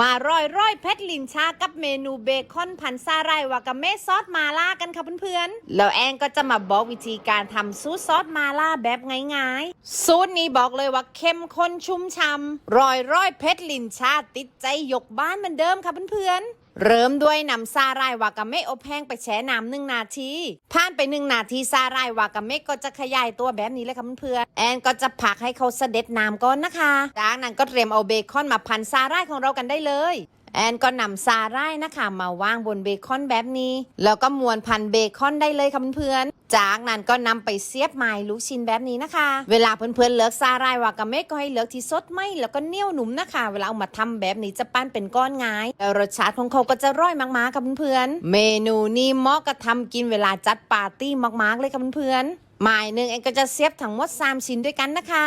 มาร่อยร่อยเพชรลินชากับเมนูเบคอนพันซาไรวากาเมซอสมาล่ากันค่ะเพื่อนๆ แล้วแอนก็จะมาบอกวิธีการทำซูสซอสมาล่าแบบง่ายๆ สูตรนี้บอกเลยว่าเข้มข้นชุ่มช่ำร่อยร่อยเพชรลินชาติดใจยกบ้านเหมือนเดิมค่ะเพื่อนๆ เริ่มด้วยนำซารายวากาเมะอบแห้งไปแช่น้ำหนึ่งนาทีผ่านไปหนึ่งนาทีซารายวากาเมะก็จะขยายตัวแบบนี้เลยค่ะเพื่อนๆแอนก็จะผักให้เขาเสด็จน้ำก่อนนะคะ จากนั้นก็เตรียมเอาเบคอนมาพันซาร่ายของเรากันได้เลย แอนก็นำซาร่ายนะคะมาวางบนเบคอนแบบนี้ แล้วก็มวนพันเบคอนได้เลยค่ะเพื่อนจากนั้นก็นำไปเสียบไม้ลูกชิ้นแบบนี้นะคะ เวลาเพื่อนๆเลือกซาร่ายวากาเมะก็ให้เลือกที่สดไม่แล้วก็เนียวหนุ่มนะคะ เวลาเอามาทำแบบนี้จะปั้นเป็นก้อนง่ายแล้วรสชาติของเขาก็จะร่อยมากๆค่ะเพื่อนๆเมนูนี้เหมาะกับทำกินเวลาจัดปาร์ตี้มากๆเลยค่ะเพื่อนๆไม้หนึ่งแอนก็จะเสียบทั้งหมด3ชิ้นด้วยกันนะคะ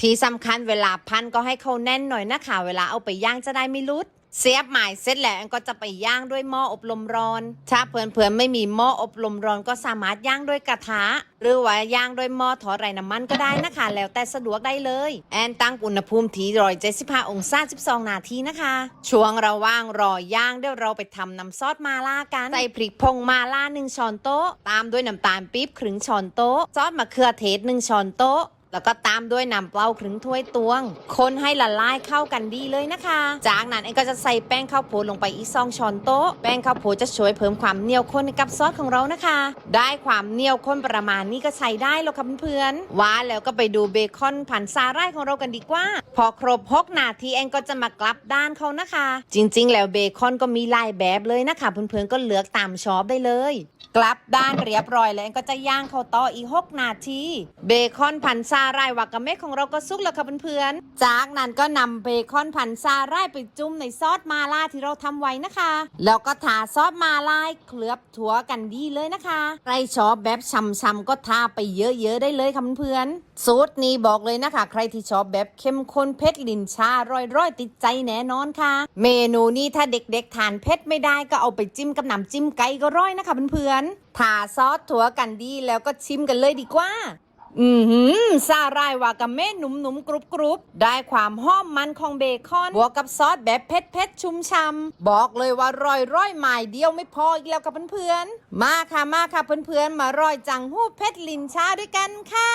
ที่สำคัญเวลาพันก็ให้เขาแน่นหน่อยนะคะ เวลาเอาไปย่างจะได้ไม่รุด เสียบหมายเสร็จแล้วก็จะไปย่างด้วยหม้ออบลมร้อน ถ้าเพื่อนๆไม่มีหม้ออบลมร้อนก็สามารถย่างด้วยกระทะ หรือว่าย่างด้วยหม้อทอดไร้น้ำมันก็ได้นะคะ แล้วแต่สะดวกได้เลย แอนตั้งอุณหภูมิที่ร้อยเจ็ดสิบห้าองศา12นาทีนะคะ ช่วงระหว่างรอย่าง เดี๋ยวเราไปทำน้ำซอสมาล่ากัน ใส่พริกพงมาล่าหนึ่งช้อนโต๊ะ ตามด้วยน้ำตาลปี๊บครึ่งช้อนโต๊ะ ซอสมะเขือเทศหนึ่งช้อนโต๊ะ แล้วก็ตามด้วยน้ำเปล่าครึ่งถ้วยตวง คนให้ละลายเข้ากันดีเลยนะคะ จากนั้นเองก็จะใส่แป้งข้าวโพดลงไปอีกซองช้อนโต๊ะ แป้งข้าวโพดจะช่วยเพิ่มความเหนียวข้นกับซอสของเรานะคะ ได้ความเหนียวข้นประมาณนี้ก็ใช้ได้แล้วค่ะเพื่อนๆว่าแล้วก็ไปดูเบคอนผันซาร่ายของเรากันดีกว่า พอครบ6นาทีเองก็จะมากลับด้านเขานะคะ จริง ๆ แล้วเบคอนก็มีหลายแบบเลยนะคะเพื่อนๆก็เลือกตามชอบได้เลยกลับด้านเรียบร้อยแล้วก็จะย่างเข้าต่ออีก6นาทีเบคอนพันซาร่ายวากาเมะของเราก็สุกแล้วค่ะเพื่อนๆ จากนั้นก็นำเบคอนพันซาร่ายไปจุ่มในซอสมาล่าที่เราทำไว้นะคะ แล้วก็ทาซอสมาล่าเคลือบถั่วกันดีเลยนะคะใครชอบแบบช่ำๆก็ทาไปเยอะๆได้เลยค่ะเพื่อนๆสูตรนี้บอกเลยนะคะ ใครที่ชอบแบบเข้มข้นเผ็ดลิ้นชาร่อยๆติดใจแน่นอนค่ะ เมนูนี้ถ้าเด็กๆทานเผ็ดไม่ได้ก็เอาไปจิ้มกับน้ำจิ้มไก่ก็ร่อยนะคะเพื่อนๆทาซอสถั่วกันดีแล้วก็ชิมกันเลยดีกว่า อืมซาร่ายวากาเม่หนุ่มหนุ่มๆกรุบกรุบได้ความหอมมันของเบคอน บวกกับซอสแบบเผ็ดเผ็ดชุ่มช่ำบอกเลยว่าร่อยร่อยใหมายเดียวไม่พออีกแล้วกับเพื่อนๆ มาค่ะมาค่ะเพื่อนๆ มาร่อยจังหู้เผ็ดลินชาด้วยกันค่ะ